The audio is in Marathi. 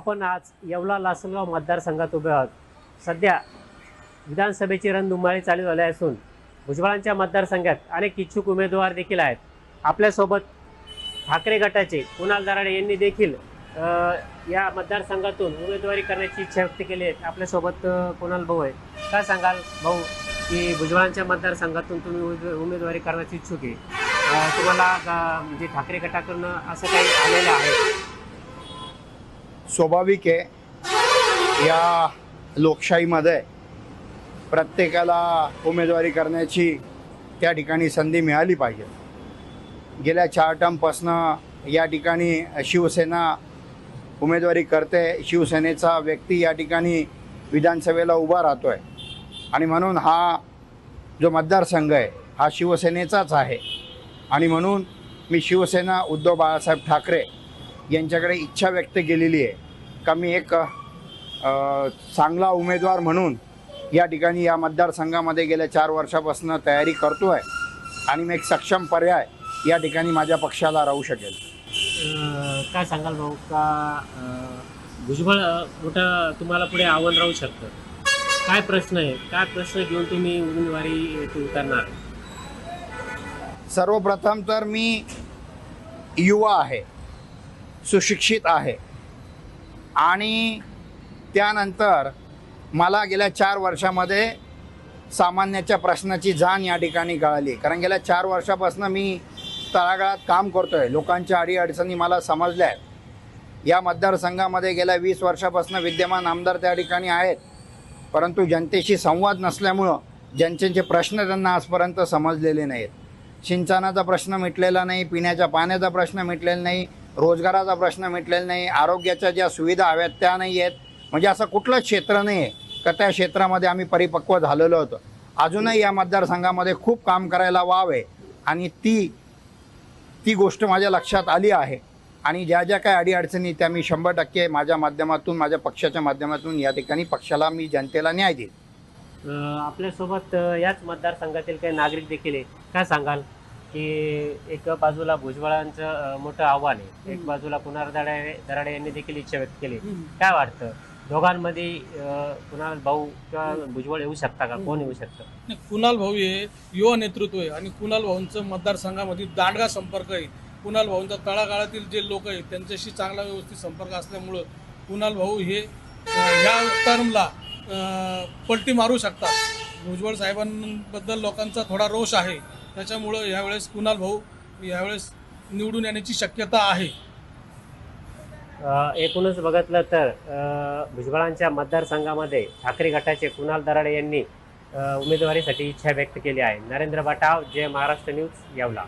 आपण आज येवला लासलगाव मतदारसंघात उभे आहोत. सध्या विधानसभेची रणधुमाळी चालू झाली असून भुजबळांच्या मतदारसंघात अनेक इच्छुक उमेदवार देखील आहेत. आपल्यासोबत ठाकरे गटाचे कुणाल दराडे यांनी देखील या मतदारसंघातून उमेदवारी करण्याची इच्छा व्यक्त केली आहे. आपल्यासोबत कुणाल भाऊ आहे काय सांगाल भाऊ की भुजबळांच्या मतदारसंघातून तुम्ही उमे- उमेदवारी करण्याची इच्छुक आहे. तुम्हाला म्हणजे ठाकरे गटाकडून असं काही आलेलं आहे? स्वाभाविक आहे. या लोकशाहीमध्ये प्रत्येकाला उमेदवारी करण्याची त्या ठिकाणी संधी मिळाली पाहिजे. गेल्या चार टर्मपासनं या ठिकाणी शिवसेना उमेदवारी करते शिवसेनेचा व्यक्ती या ठिकाणी विधानसभेला उभा राहतो आहे आणि म्हणून हा जो मतदारसंघ आहे हा शिवसेनेचाच आहे. आणि म्हणून मी शिवसेना उद्धव बाळासाहेब ठाकरे यांच्याकडे इच्छा व्यक्त केलेली आहे. का मी एक चांगला उमेदवार म्हणून या ठिकाणी या मतदारसंघामध्ये गेल्या चार वर्षापासून तयारी करतो आहे आणि मी एक सक्षम पर्याय या ठिकाणी माझ्या पक्षाला राहू शकेल. काय सांगाल भाऊ? का भुजबळ मोठं तुम्हाला पुढे आव्हान राहू शकतं? काय प्रश्न आहे? काय प्रश्न घेऊन तुम्ही उमेदवारी उतरणार? सर्वप्रथम तर मी युवा आहे. सुशिक्षित आहे. आणि त्यानंतर मला गेल्या चार वर्षामध्ये सामान्याच्या प्रश्नाची जाण या ठिकाणी कळाली. कारण गेल्या चार वर्षापासून मी तळागाळात काम करतो आहे लोकांच्या अडीअडचणी मला समजल्या आहेत या मतदारसंघामध्ये गेल्या वीस वर्षापासून विद्यमान आमदार त्या ठिकाणी आहेत. परंतु जनतेशी संवाद नसल्यामुळं जनतेचे प्रश्न त्यांना आजपर्यंत समजलेले नाहीत. सिंचनाचा प्रश्न मिटलेला नाही पिण्याच्या पाण्याचा प्रश्न मिटलेला नाही रोजगाराचा प्रश्न मिटलेला नाही आरोग्याच्या ज्या सुविधा हव्यात त्या नाही आहेत. म्हणजे असं कुठलंच क्षेत्र नाही आहे का त्या क्षेत्रामध्ये आम्ही परिपक्व झालेलो होतो. अजूनही या मतदारसंघामध्ये खूप काम करायला वाव आहे आणि ती ती गोष्ट माझ्या लक्षात आली आहे. आणि ज्या ज्या काही अडीअडचणी त्या मी शंभर टक्के माझ्या माध्यमातून माझ्या पक्षाच्या माध्यमातून या ठिकाणी पक्षाला मी जनतेला न्याय देईल आपल्यासोबत याच मतदारसंघातील काही नागरिक देखील आहे काय सांगाल? की एक बाजूला भुजबळांचं मोठं आव्हान आहे. एक बाजूला कुणाल दराडे दराडे यांनी देखील इच्छा व्यक्त केली. काय वाटतं? दोघांमध्ये कुणाल भाऊ किंवा भुजबळ येऊ शकता का? कोण येऊ शकतं? कुणाल भाऊ हे युवा नेतृत्व आहे आणि कुणाल भाऊंचं मतदारसंघामध्ये दांडगा संपर्क आहे. कुणाल भाऊंचा तळागाळातील जे लोक आहेत त्यांच्याशी चांगला व्यवस्थित संपर्क असल्यामुळं कुणाल भाऊ हे ह्या टर्मला पलटी मारू शकतात. भुजबळ साहेबांबद्दल लोकांचा थोडा रोष आहे. त्याच्यामुळं यावेळेस कुणाल भाऊ यावेळेस निवडून येण्याची शक्यता आहे. अ, एकूणच बघितलं तर अ, भुजबळांच्या मतदारसंघामध्ये ठाकरे गटाचे कुणाल दराडे यांनी अ, उमेदवारीसाठी इच्छा व्यक्त केली आहे. नरेंद्र बटाव जय महाराष्ट्र न्यूज येवला.